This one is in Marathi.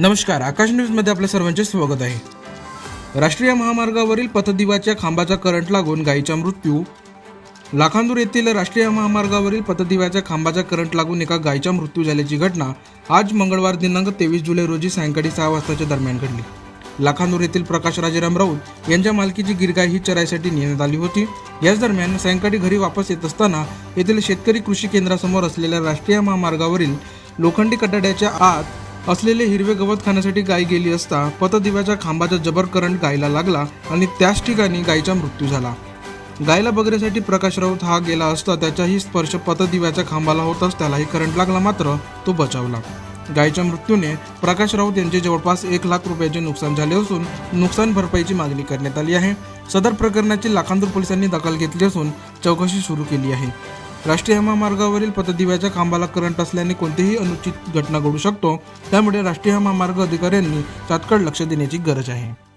नमस्कार आकाश न्यूजमध्ये आपल्या सर्वांचे स्वागत आहे. राष्ट्रीय महामार्गावरील पथदिवाच्या खांबाचा करंट लागून गायीचा मृत्यू. लाखांदूर येथील राष्ट्रीय महामार्गावरील पथदिव्याच्या खांबाचा करंट लागून एका गायीचा मृत्यू झाल्याची घटना आज मंगळवार दिनांक तेवीस जुलै रोजी सायंकाळी सहा वाजताच्या दरम्यान घडली. लाखांदूर येथील प्रकाश राजाराम राऊत यांच्या मालकीची गिरगाय ही चरायसाठी नेण्यात आली होती. याच दरम्यान सायंकाळी घरी वापस येत असताना येथील शेतकरी कृषी केंद्रासमोर असलेल्या राष्ट्रीय महामार्गावरील लोखंडी कटाड्याच्या आत असलेले हिरवे गवत खाण्यासाठी गाय गेली असता पतदिव्याच्या खांबाचा जबर करंट गायला लागला आणि त्याच ठिकाणी गायीचा मृत्यू झाला. गायला बघण्यासाठी प्रकाश राऊत हा गेला असता त्याचाही स्पर्श पतदिव्याच्या खांबाला होताच त्यालाही करंट लागला मात्र तो बचावला. गायच्या मृत्यूने प्रकाश राऊत यांचे जवळपास एक लाख रुपयाचे नुकसान झाले असून नुकसान भरपाईची मागणी करण्यात आली आहे. सदर प्रकरणाची लाखांदूर पोलिसांनी दखल घेतली असून चौकशी सुरू केली आहे. राष्ट्रीय महामार्गावरील पथदिव्याच्या खांबाला करंट असल्याने कोणतीही अनुचित घटना घडू शकतो. त्यामुळे राष्ट्रीय महामार्ग अधिकाऱ्यांनी तात्काळ लक्ष देण्याची गरज आहे.